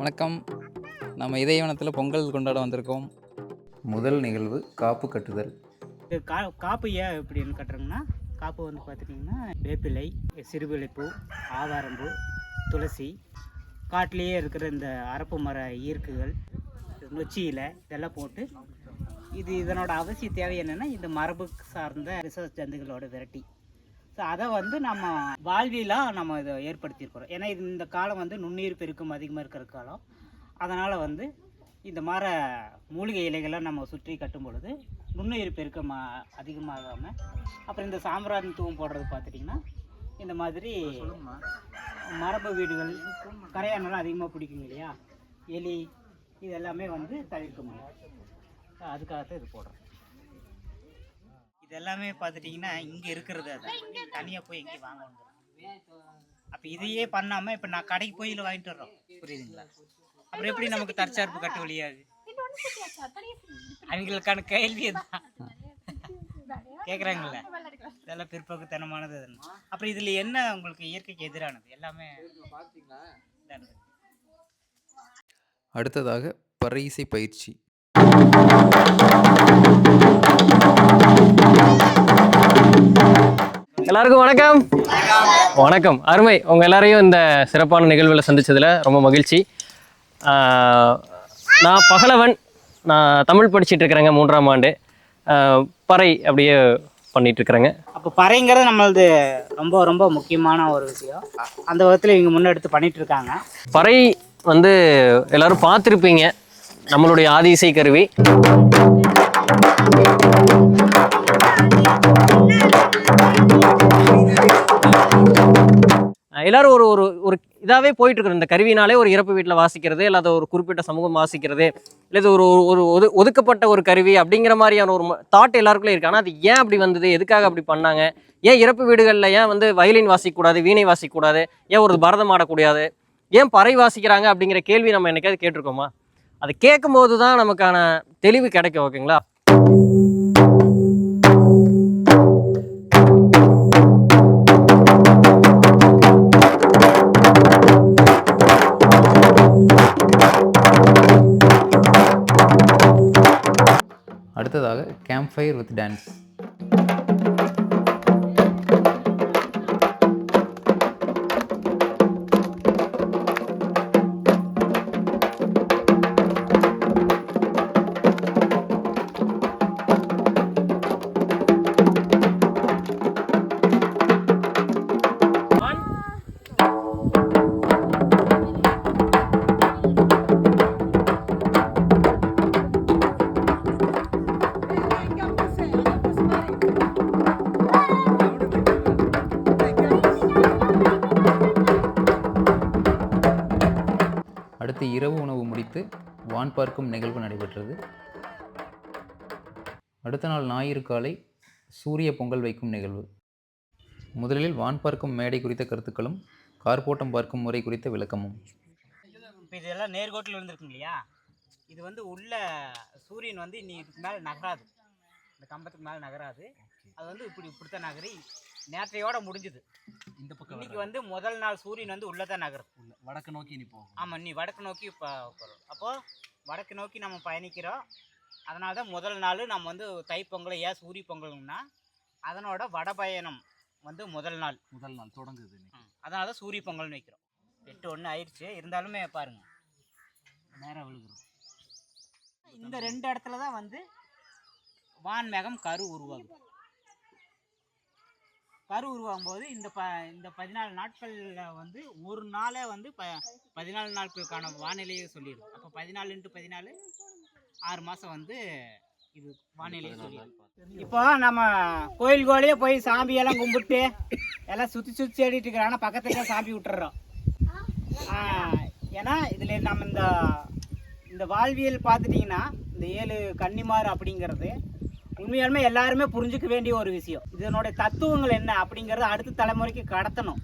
வணக்கம். நம்ம இதயவனத்தில் பொங்கல் கொண்டாட வந்திருக்கோம். முதல் நிகழ்வு காப்பு கட்டுதல். இது கா காப்பு ஏன் எப்படின்னு கட்டுறோங்கன்னா காப்பு வந்து பார்த்துட்டிங்கன்னா வேப்பிலை சிறுவிளைப்பூ ஆவாரம்பூ துளசி காட்டிலேயே இருக்கிற இந்த அரப்பு மர ஈர்க்குகள் நொச்சி இலை இதெல்லாம் போட்டு இது இதனோட அவசிய தேவை என்னென்னா இந்த மரபு சார்ந்த ரிசர்ச் ஜந்துகளோட விரட்டி. ஸோ அதை வந்து நம்ம வாழ்வியலாக நம்ம இதை ஏற்படுத்தியிருக்கிறோம். ஏன்னா இது இந்த காலம் வந்து நுண்ணுயிர் பெருக்கம் அதிகமாக இருக்கிற காலம். அதனால் வந்து இந்த மர மூலிகை இலைகளை நம்ம சுற்றி கட்டும் பொழுது நுண்ணுயிர் பெருக்கம் அதிகமாகாமல் அப்புறம் இந்த சாம்பிராணித்துவம் போடுறது பார்த்துட்டிங்கன்னா இந்த மாதிரி மரபு வீடுகள் கரையானெல்லாம் அதிகமாக பிடிக்கும் இல்லையா? எலி இது எல்லாமே வந்து தவிர்க்க முடியும். அதுக்காகத்தான் இது போடுறோம். இது எல்லாமே பார்த்துட்டிங்கன்னா இங்கே இருக்கிறது அது. தனியாக போய் எங்கேயும் வாங்க அப்போ இதையே பண்ணாமல் இப்போ நான் கடைக்கு போய் இதில் வாங்கிட்டு வர்றோம். புரியுதுங்களா? அப்புறம் எப்படி நமக்கு தற்சார்பு கட்ட வழியாது? அவங்களுக்கான கேள்வி தான் கேட்குறாங்கல்ல இதெல்லாம் பிற்போக்குத்தனமானது அப்புறம் இதில் என்ன உங்களுக்கு இயற்கைக்கு எதிரானது? எல்லாமே இதானது. அடுத்ததாக பறை இசை பயிற்சி. எல்லாருக்கும் வணக்கம். வணக்கம். அருமை. உங்க எல்லாரையும் இந்த சிறப்பான நிகழ்வில் சந்திச்சதுல ரொம்ப மகிழ்ச்சி. நான் பகலவன். நான் தமிழ் படிச்சிட்டு இருக்கிறேங்க மூன்றாம் ஆண்டு. பறை அப்படியே பண்ணிட்டு இருக்கிறேங்க. அப்போ பறைங்கிறது நம்மளது ரொம்ப ரொம்ப முக்கியமான ஒரு விஷயம். அந்த விதத்தில் இவங்க முன்னெடுத்து பண்ணிட்டு இருக்காங்க. பறை வந்து எல்லாரும் பார்த்துருப்பீங்க. நம்மளுடைய ஆதி இசை கருவி. எல்லாரும் ஒரு ஒரு ஒரு இதாகவே போயிட்டு இருக்கிறோம் இந்த கருவினாலே ஒரு இறப்பு வீட்டில் வாசிக்கிறது இல்லாத ஒரு குறிப்பிட்ட சமூகம் வாசிக்கிறது இல்லை ஒரு ஒரு ஒரு ஒது ஒதுக்கப்பட்ட ஒரு கருவி அப்படிங்கிற மாதிரியான ஒரு தாட் எல்லாருக்குள்ளே இருக்கு. ஆனால் அது ஏன் அப்படி வந்தது? எதுக்காக அப்படி பண்ணாங்க? ஏன் இறப்பு வீடுகளில் ஏன் வந்து வயலின் வாசிக்கக்கூடாது வீணை வாசிக்கக்கூடாது? ஏன் ஒரு பரதம் ஆடக்கூடாது? ஏன் பறை வாசிக்கிறாங்க அப்படிங்கிற கேள்வி நம்ம என்னைக்காவது கேட்டிருக்கோமா? அது கேட்கும்போது தான் நமக்கான தெளிவு கிடைக்கும் ஓகேங்களா? campfire with dance. வான் பார்க்கும் நிகழ்வு நடைபெற்றது. அடுத்த நாள் ஞாயிறு காலை சூரிய பொங்கல் வைக்கும் நிகழ்வு. முதலில் வான் பார்க்கும் மேடை குறித்த கருத்துக்களும் கார்போட்டம் பார்க்கும் முறை குறித்த விளக்கமும். இப்போ இதெல்லாம் நேர்கோட்டில் இருந்திருக்கும் இல்லையா? இது வந்து உள்ள சூரியன் வந்து இனி இதுக்கு மேலே நகராது. இந்த கம்பத்துக்கு மேலே நகராது. அது வந்து இப்படி இப்படித்தான் நகரி நேற்றையோட முடிஞ்சுது. இந்த பக்கம் இன்னைக்கு வந்து முதல் நாள் சூரியன் வந்து உள்ளே தான் நகரும் வடக்கு நோக்கி நீ போகும். ஆமாம் நீ வடக்கு நோக்கி இப்போ அப்போது வடக்கு நோக்கி நம்ம பயணிக்கிறோம். அதனால தான் முதல் நாள் நம்ம வந்து தைப்பொங்கலை ஏன் சூரிய பொங்கல்னா அதனோட வடபயணம் வந்து முதல் நாள். முதல் நாள் தொடங்குது. அதனால தான் சூரிய பொங்கல்னு வைக்கிறோம். எட்டு ஒன்று ஆயிடுச்சு. இருந்தாலுமே பாருங்க. நேரம் விழுகுறோம். இந்த ரெண்டு இடத்துல தான் வந்து வான்மேகம் கரு உருவாகும் கரு உருவாகும் போது இந்த ப இந்த பதினாலு நாட்களில் வந்து ஒரு நாளே வந்து ப பதினாலு நாட்களுக்கான வானிலையை சொல்லிடும். அப்போ பதினாலு இன்ட்டு பதினாலு ஆறு மாதம் வந்து இது வானிலையை சொல்லிடும். இப்போ நம்ம கோயில் கோயிலே போய் சாமியெல்லாம் கும்பிட்டு எல்லாம் சுற்றி சுற்றி தேடிட்டு இருக்கிறாங்க பக்கத்துல சாமி விட்டுறோம். ஏன்னா இதில் நம்ம இந்த இந்த வாழ்வியல் பார்த்துட்டிங்கன்னா இந்த ஏழு கன்னிமார் அப்படிங்கிறது உண்மையாலுமே எல்லாருமே புரிஞ்சுக்க வேண்டிய ஒரு விஷயம். இதனுடைய தத்துவங்கள் என்ன அப்படிங்கிறத அடுத்த தலைமுறைக்கு கடத்தணும்.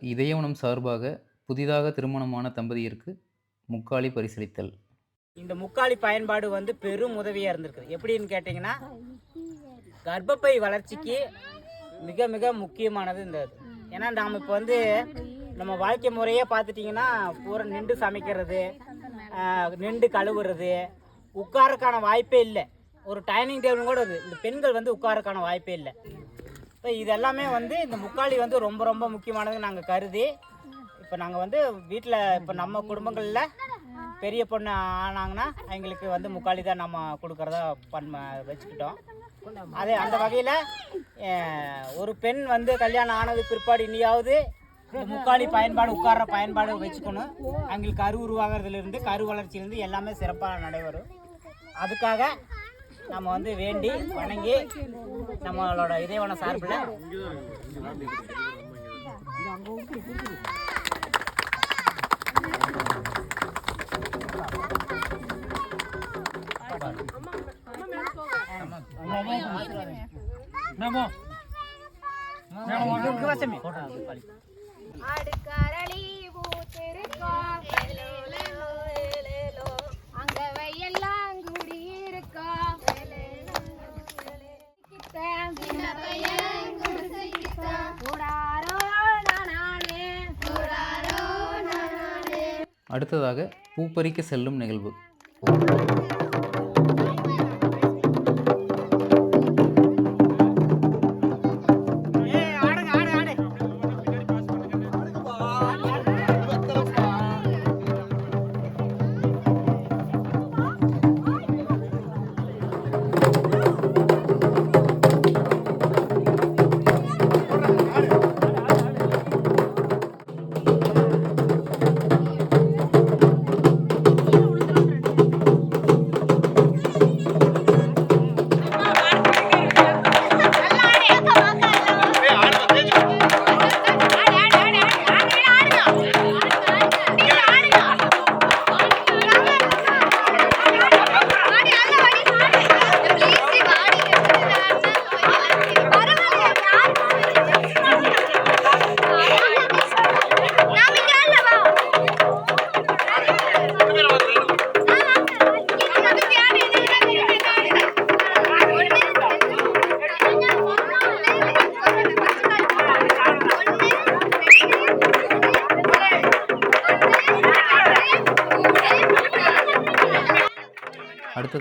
இதயவனம் சார்பாக புதிதாக திருமணமான தம்பதியருக்கு முக்காலி பரிசளித்தல். இந்த முக்காலி பயன்பாடு வந்து பெரும் உதவியாக இருந்திருக்கு எப்படின்னு கேட்டிங்கன்னா கர்ப்பப்பை வளர்ச்சிக்கு மிக மிக முக்கியமானது இந்த இது. ஏன்னா நாம் இப்போ வந்து நம்ம வாழ்க்கை முறையே பார்த்துட்டிங்கன்னா பூரா நின்று சமைக்கிறது நின்று கழுவுறது உட்காரக்கான வாய்ப்பே இல்லை. ஒரு டைனிங் டேபிள் கூட இது இந்த பெண்கள் வந்து உட்காரக்கான வாய்ப்பே இல்லை. இப்போ இதெல்லாமே வந்து இந்த முக்காலி வந்து ரொம்ப ரொம்ப முக்கியமானது நாங்கள் கருதி இப்போ நாங்கள் வந்து வீட்டில் இப்போ நம்ம குடும்பங்களில் பெரிய பொண்ணு ஆனாங்கன்னா எங்களுக்கு வந்து முக்காலி தான் நம்ம கொடுக்குறதா பண் வச்சுக்கிட்டோம். அதே அந்த வகையில் ஒரு பெண் வந்து கல்யாணம் ஆனது பிற்பாடு இனியாவது முக்காலி பயன்பாடு உட்கார்ற பயன்பாடு வச்சுக்கணும். அவங்களுக்கு கரு உருவாகிறதுலேருந்து கரு வளர்ச்சியிலேருந்து எல்லாமே சிறப்பாக நடைபெறும். அதுக்காக நம்ம வந்து வேண்டி வணங்கி நம்மளோட இதயவன சார்பில் நானானே. அடுத்ததாக பூப்பறிக்க செல்லும் நிகழ்வு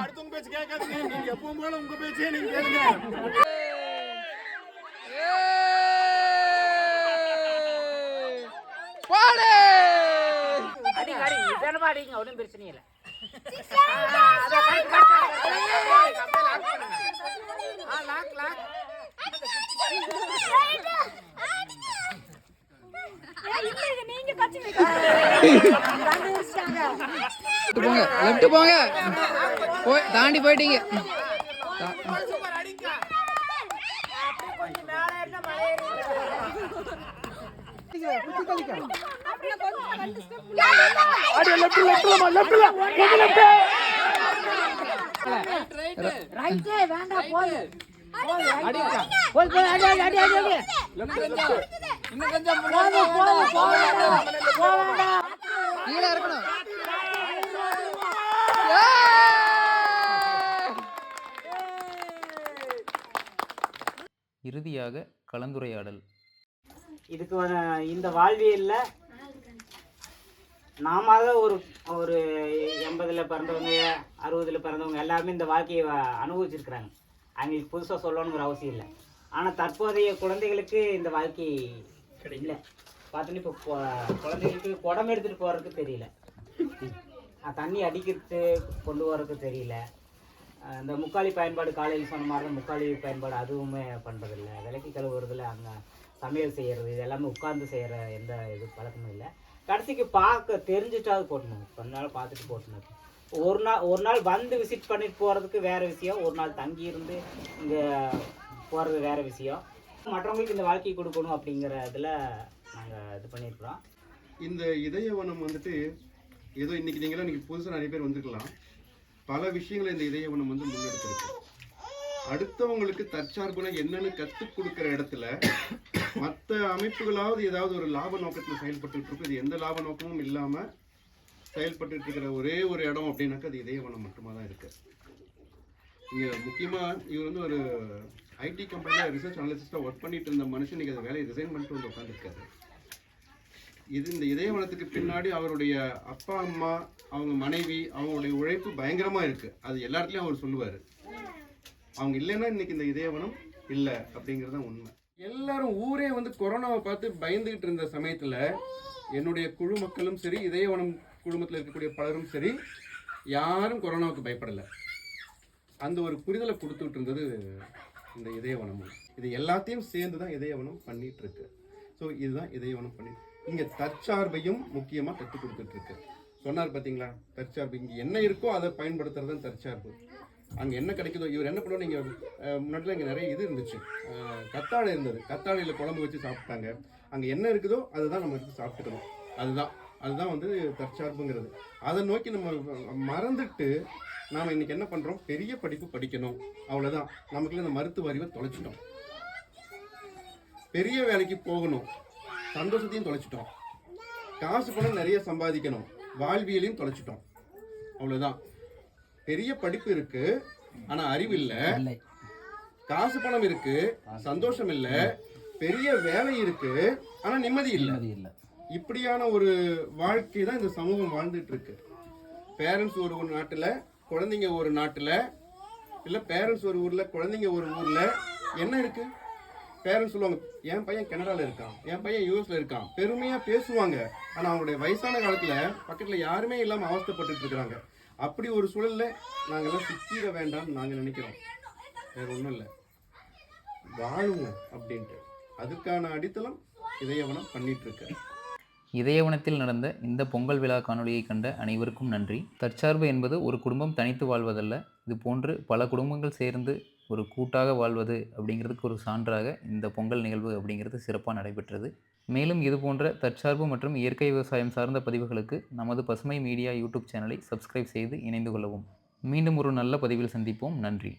அடுத்தவங்க பேச்சு கேட்காதீங்க நீங்க எப்பவும் போல உங்க பேச்சே நீங்க கேளுங்க அடி, அடி, அடிங்க, ஒண்ணும் பிரச்சனை இல்லை. போங்க லெஃப்ட் போங்க. போய் தாண்டி போயிட்டீங்க. கீழே இருக்கணும் இறுதியாக கலந்துரையாடல். இதுக்கு இந்த வாழ்வியல்ல நாம ஒரு ஒரு எண்பதில் பிறந்தவங்க அறுபதில் பிறந்தவங்க எல்லாருமே இந்த வாழ்க்கையை அனுபவிச்சிருக்கிறாங்க. அவங்களுக்கு புதுசாக சொல்லணுங்கிற அவசியம் இல்லை. ஆனால் தற்போதைய குழந்தைகளுக்கு இந்த வாழ்க்கை இல்லை. பார்த்தீங்கன்னா இப்போ குழந்தைகளுக்கு குடம் எடுத்துகிட்டு போகிறதுக்கு தெரியல. தண்ணி அடிக்கிறது கொண்டு போகிறதுக்கு தெரியல. இந்த முக்காலி பயன்பாடு காலையில் சொன்ன மாதிரி தான் முக்காலி பயன்பாடு அதுவுமே பண்ணுறதில்ல விளக்கி கழுவுறதுல அங்கே சமையல் செய்கிறது இது எல்லாமே உட்கார்ந்து செய்கிற எந்த இது பழக்கமும் இல்லை. கடைசிக்கு பார்க்க தெரிஞ்சுட்டாவது போட்டணும் கொஞ்ச நாள் பார்த்துட்டு போட்டணும் ஒரு நாள் ஒரு நாள் வந்து விசிட் பண்ணிட்டு போகிறதுக்கு வேறு விஷயம். ஒரு நாள் தங்கி இருந்து இங்கே போகிறது வேறு விஷயம். மற்றவங்களுக்கு இந்த வாழ்க்கை கொடுக்கணும் அப்படிங்கிற இதில் நாங்கள் இது பண்ணியிருக்கிறோம் இந்த இதயவனம் வந்துட்டு ஏதோ இன்னைக்கு நீங்களும் இன்னைக்கு புதுசாக நிறைய பேர் வந்திருக்கலாம். பல விஷயங்களை இந்த இதயவனம் வந்து முன்னெடுத்திருக்கு. அடுத்தவங்களுக்கு தற்சார்புனா என்னன்னு கற்றுக் கொடுக்குற இடத்துல மற்ற அமைப்புகளாவது ஏதாவது ஒரு லாப நோக்கத்தில் செயல்பட்டு இருக்கும் இது எந்த லாப நோக்கமும் இல்லாமல் செயல்பட்டு இருக்கிற ஒரே ஒரு இடம் அப்படின்னாக்கா அது இதயவனம் மட்டுமா தான் இருக்கு. இங்கே முக்கியமாக இவர் வந்து ஒரு ஐடி கம்பெனியில் ரிசர்ச் அனலிஸ்டாக ஒர்க் பண்ணிட்டு இருந்த மனுஷன் இன்னைக்கு அந்த வேலையை ரிசைன் பண்ணிட்டு வந்து உட்காந்துருக்காரு இது இந்த இதயவனத்துக்கு பின்னாடி அவருடைய அப்பா அம்மா அவங்க மனைவி அவங்களுடைய உழைப்பு பயங்கரமா இருக்கு. அது எல்லாத்துலயும் அவர் சொல்லுவாரு. அவங்க இல்லைன்னா இன்னைக்கு இந்த இதயவனம் இல்லை அப்படிங்கிறது தான் உண்மை. எல்லாரும் ஊரே வந்து கொரோனாவை பார்த்து பயந்துகிட்டு இருந்த சமயத்துல என்னுடைய குழு மக்களும் சரி இதயவனம் குடும்பத்தில் இருக்கக்கூடிய பலரும் சரி யாரும் கொரோனாவுக்கு பயப்படலை. அந்த ஒரு புரிதலை கொடுத்துட்டு இருந்தது இந்த இதயவனம் இது எல்லாத்தையும் சேர்ந்து தான் இதயவனம் பண்ணிட்டு இருக்கு. ஸோ இதுதான் இதயவனம் பண்ணி இங்க தற்சார்பையும் முக்கியமா கற்றுக் கொடுத்துட்டு இருக்கு. சொன்னார் பார்த்தீங்களா தற்சார்பு. இங்க என்ன இருக்கோ அதை பயன்படுத்துறது தான் தற்சார்பு. அங்கே என்ன கிடைக்குதோ இவர் என்ன பண்ணுவோம் நீங்கள் முன்னாடிலாம் இங்கே நிறைய இது இருந்துச்சு. கத்தாழை இருந்தது. கத்தாழையில் குழம்பு வச்சு சாப்பிட்டாங்க. அங்கே என்ன இருக்குதோ அதுதான் நம்ம எடுத்து சாப்பிட்டுக்கணும். அதுதான். அதுதான் வந்து தற்சார்புங்கிறது. அதை நோக்கி நம்ம மறந்துட்டு நாம் இன்னைக்கு என்ன பண்றோம்? பெரிய படிப்பு படிக்கணும். அவ்வளோதான் நமக்குள்ள இந்த மருத்துவ அறிவை தொலைச்சிட்டோம். பெரிய வேலைக்கு போகணும். சந்தோஷத்தையும் தொலைச்சிட்டோம். காசு பணம் நிறைய சம்பாதிக்கணும். வாழ்வியலையும் தொலைச்சிட்டோம். அவ்வளோதான் பெரிய படிப்பு இருக்கு ஆனா அறிவு இல்ல. காசு பணம் இருக்கு சந்தோஷம் இல்ல. பெரிய வேலை இருக்கு ஆனா நிம்மதி இல்ல. இப்படியான ஒரு வாழ்க்கை தான் இந்த சமூகம் வாழ்ந்துட்டு இருக்கு. பேரண்ட்ஸ் ஒரு ஒரு நாட்டுல குழந்தைங்க ஒரு நாட்டுல இல்ல பேரண்ட்ஸ் ஒரு ஊர்ல குழந்தைங்க ஒரு ஊர்ல என்ன இருக்கு? பேரண்ட்ஸ் சொல்லுவாங்க என் பையன் கனடால இருக்கான் என் பையன் யூஎஸ்ல இருக்கான். பெருமையா பேசுவாங்க. ஆனா அவங்களுடைய வயசான காலத்துல பக்கத்துல யாருமே இல்லாம அவஸ்தைப்பட்டுட்டு இருக்காங்க அப்படி ஒரு சூழல்ல நாங்கள்லாம் சிக்கிட வேண்டாம்னு நாங்கள் நினைக்கிறோம். வேற ஒன்றும் இல்லை. வாழுங்க அப்படின்ட்டு. அதுக்கான அடித்தளம் இதயவனம் பண்ணிகிட்ருக்கேன் இதயவனத்தில் நடந்த இந்த பொங்கல் விழா காணொலியை கண்ட அனைவருக்கும் நன்றி. தற்சார்பு என்பது ஒரு குடும்பம் தனித்து வாழ்வதல்ல. இது போன்று பல குடும்பங்கள் சேர்ந்து ஒரு கூட்டாக வாழ்வது அப்படிங்கிறதுக்கு ஒரு சான்றாக இந்த பொங்கல் நிகழ்வு அப்படிங்கிறது சிறப்பாக நடைபெற்றது. மேலும் இது போன்ற தற்சார்பு மற்றும் இயற்கை விவசாயம் சார்ந்த பதிவுகளுக்கு நமது பசுமை மீடியா யூடியூப் சேனலை சப்ஸ்கிரைப் செய்து இணைந்து கொள்ளவும். மீண்டும் ஒரு நல்ல பதிவில் சந்திப்போம். நன்றி.